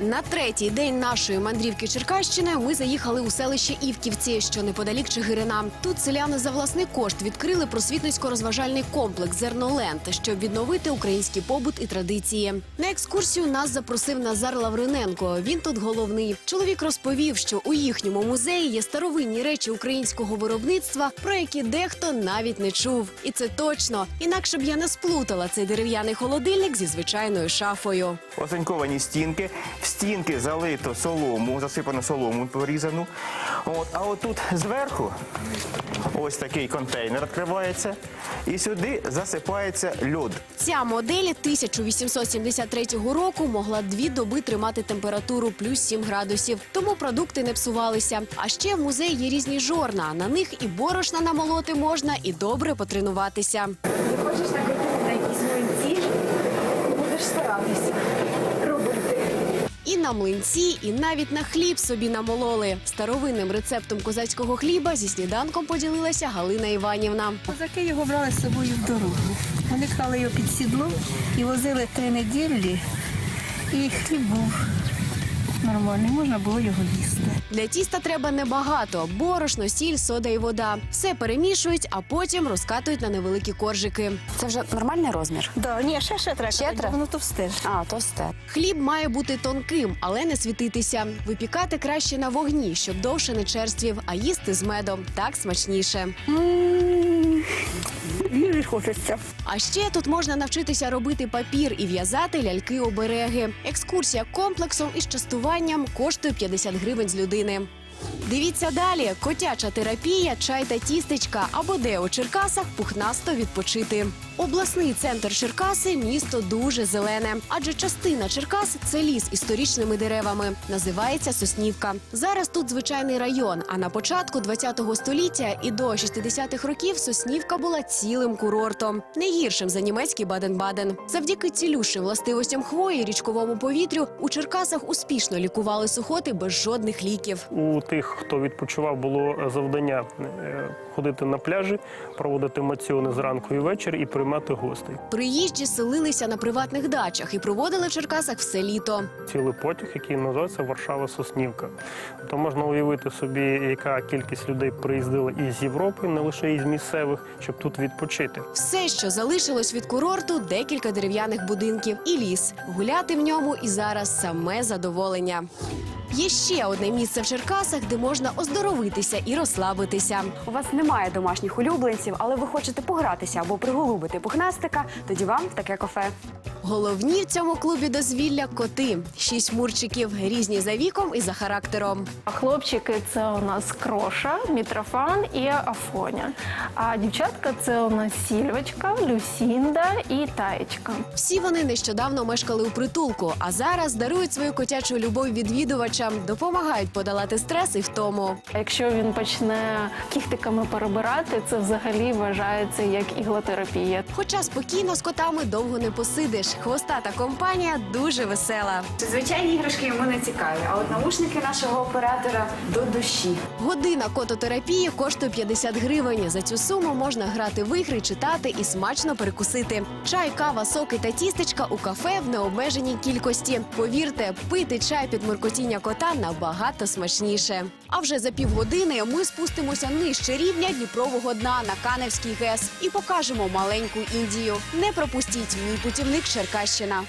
На третій день нашої мандрівки Черкащиною ми заїхали у селище Івківці, що неподалік Чигирина. Тут селяни за власний кошт відкрили просвітницько-розважальний комплекс Зерноленд, щоб відновити український побут і традиції. На екскурсію нас запросив Назар Лавриненко. Він тут головний. Чоловік розповів, що у їхньому музеї є старовинні речі українського виробництва, про які дехто навіть не чув. І це точно. Інакше б я не сплутала цей дерев'яний холодильник зі звичайною шафою. Оцинковані стінки, стінки залито солому, засипано солому порізану. От, а отут зверху ось такий контейнер відкривається, і сюди засипається льод. Ця модель 1873 року могла дві доби тримати температуру плюс 7 градусів, тому продукти не псувалися. А ще в музеї є різні жорна. На них і борошна намолоти можна, і добре потренуватися. Ти хочеш накрутити на якісь млинці, будеш старатися робити. І на млинці, і навіть на хліб собі намололи. Старовинним рецептом козацького хліба зі сніданком поділилася Галина Іванівна. Козаки його брали з собою в дорогу. Вони клали його під сідло і возили три неділі, і хліб був нормальний, можна було його їсти. Для тіста треба небагато: борошно, сіль, сода і вода. Все перемішують, а потім розкатують на невеликі коржики. Це вже нормальний розмір. Да, ні, ще ще треба, Ще казати, треба? воно товсте. А, товсте. Хліб має бути тонким, але не світитися. Випікати краще на вогні, щоб довше не черствів, а їсти з медом так смачніше. М, Їжі хочеться. А ще тут можна навчитися робити папір і в'язати ляльки-обереги. Екскурсія комплексом із частуванням коштує 50 гривень з людини. Дивіться далі: котяча терапія, чай та тістечка або де у Черкасах пухнасто відпочити. Обласний центр Черкаси місто дуже зелене, адже частина Черкас це ліс із сторічними деревами. Називається Соснівка. Зараз тут звичайний район. А на початку 20-го століття і до 60-х років Соснівка була цілим курортом, не гіршим за німецький Баден-Баден. Завдяки цілющим властивостям хвої, річковому повітрю у Черкасах успішно лікували сухоти без жодних ліків. У тих, хто відпочивав, було завдання е, ходити на пляжі, проводити маціони зранку і ввечері і приймати гостей. Приїжджі селилися на приватних дачах і проводили в Черкасах все літо. Цілий потяг, який називається Варшава Соснівка. То можна уявити собі, яка кількість людей приїздила із Європи, не лише із місцевих, щоб тут відпочити. Все, що залишилось від курорту, декілька дерев'яних будинків і ліс. Гуляти в ньому і зараз саме задоволення. Є ще одне місце в Черкасах, де можна оздоровитися і розслабитися. У вас немає домашніх улюбленців, але ви хочете погратися або приголубити пухнастика, тоді вам таке кафе. Головні в цьому клубі дозвілля коти. Шість мурчиків, різні за віком і за характером. А Хлопчики це у нас Кроша, Мітрофан і Афоня. А дівчатка це у нас Сільвочка, Люсінда і Таєчка. Всі вони нещодавно мешкали у притулку, а зараз дарують свою котячу любов відвідувачам, допомагають подолати стрес і втому. Якщо він почне кіхтиками перебирати, це взагалі вважається як іглотерапія. Хоча спокійно з котами довго не посидиш. Хвостата компанія дуже весела. Звичайні іграшки йому не цікаві, а от наушники нашого оператора до душі. Година кототерапії коштує 50 гривень. За цю суму можна грати в ігри, читати і смачно перекусити. Чай, кава, соки та тістечка у кафе в необмеженій кількості. Повірте, пити чай під муркотіння кота набагато смачніше. А вже за півгодини ми спустимося нижче рівня Дніпрового дна на Каневський ГЕС і покажемо маленьку Індію. Не пропустіть мій путівник Черкащина.